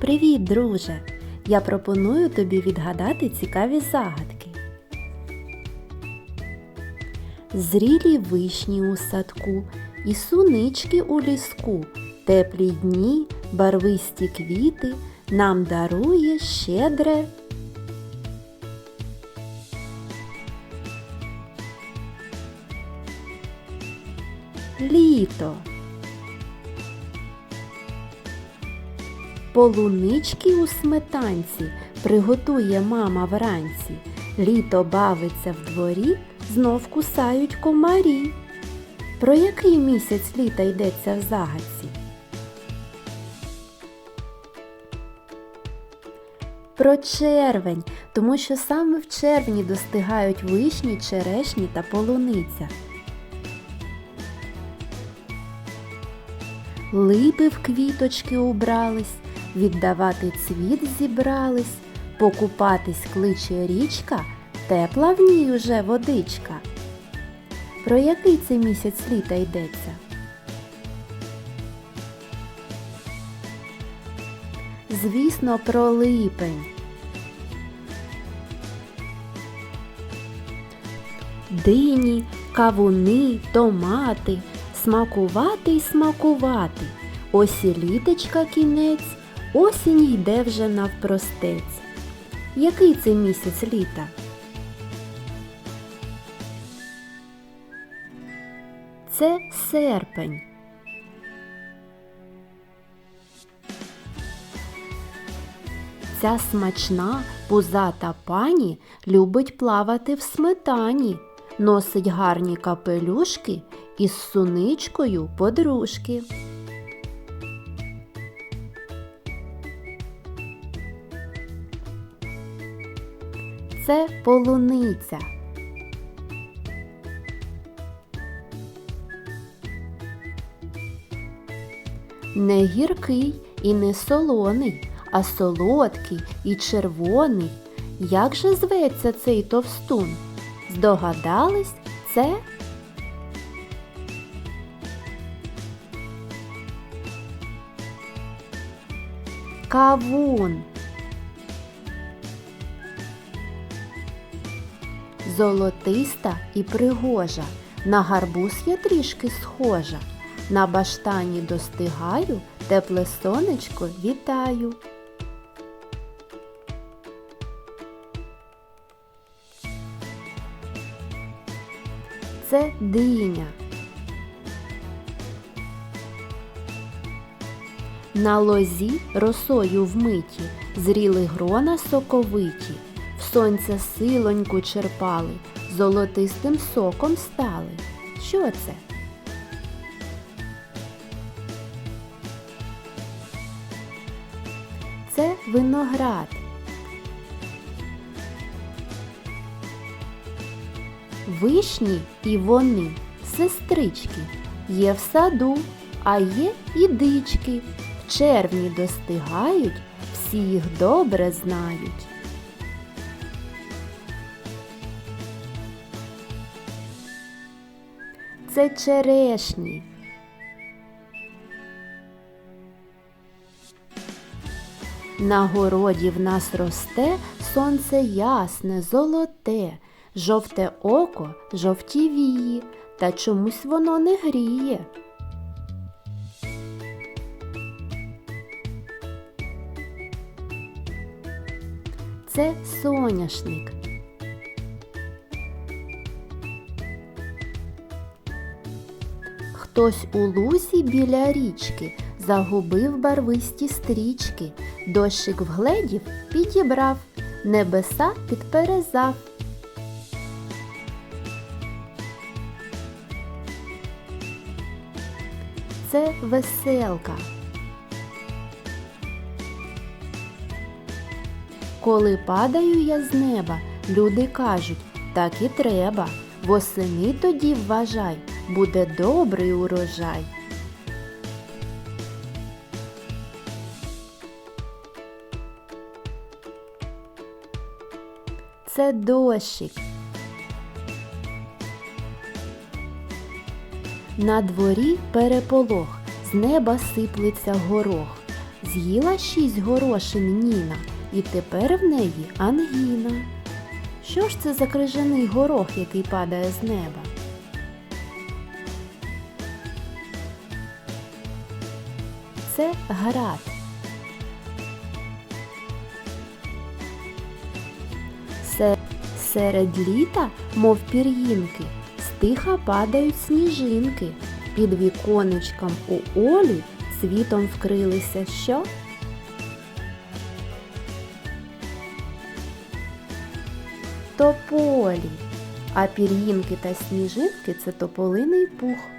Привіт, друже! Я пропоную тобі відгадати цікаві загадки. Зрілі вишні у садку і сунички у ліску, теплі дні, барвисті квіти нам дарує щедре. Літо. Полунички у сметанці приготує мама вранці. Літо бавиться в дворі, знов кусають комарі. Про який місяць літа йдеться в загадці? Про червень, тому що саме в червні достигають вишні, черешні та полуниця. Липи в квіточки убрались, віддавати цвіт зібрались, покупатись кличе річка, тепла в ній уже водичка. Про який це місяць літа йдеться? Звісно, про липень. Дині, кавуни, томати, смакувати й смакувати. Ось і літочка кінець, осінь йде вже навпростець. Який це місяць літа? Це серпень. Ця смачна пузата пані любить плавати в сметані, носить гарні капелюшки із суничкою подружки. Це полуниця. Не гіркий і не солоний, а солодкий і червоний. Як же зветься цей товстун? Здогадались, це кавун. Золотиста і пригожа, на гарбуз я трішки схожа. На баштані достигаю, тепле сонечко вітаю. Це диня. На лозі росою вмиті, зріли грона соковиті, в сонце силоньку черпали, золотистим соком стали. Що це? Це виноград. Вишні і вони, сестрички, є в саду, а є і дички. В червні достигають, всі їх добре знають. Це черешні. На городі в нас росте сонце ясне, золоте, жовте око, жовті вії, та чомусь воно не гріє. Це соняшник. Хтось у лузі біля річки загубив барвисті стрічки, дощик вгледів підібрав, небеса підперезав. Це веселка. Коли падаю я з неба, люди кажуть, так і треба. Восени тоді вважай, буде добрий урожай. Це дощик. На дворі переполох, з неба сиплеться горох. З'їла шість горошин Ніна, і тепер в неї ангіна. Що ж це за крижаний горох, який падає з неба? Це град. Серед літа, мов пір'їнки, стиха падають сніжинки. Під віконечком у Олі цвітом вкрилися що? Тополі. А пір'їнки та сніжинки це тополиний пух.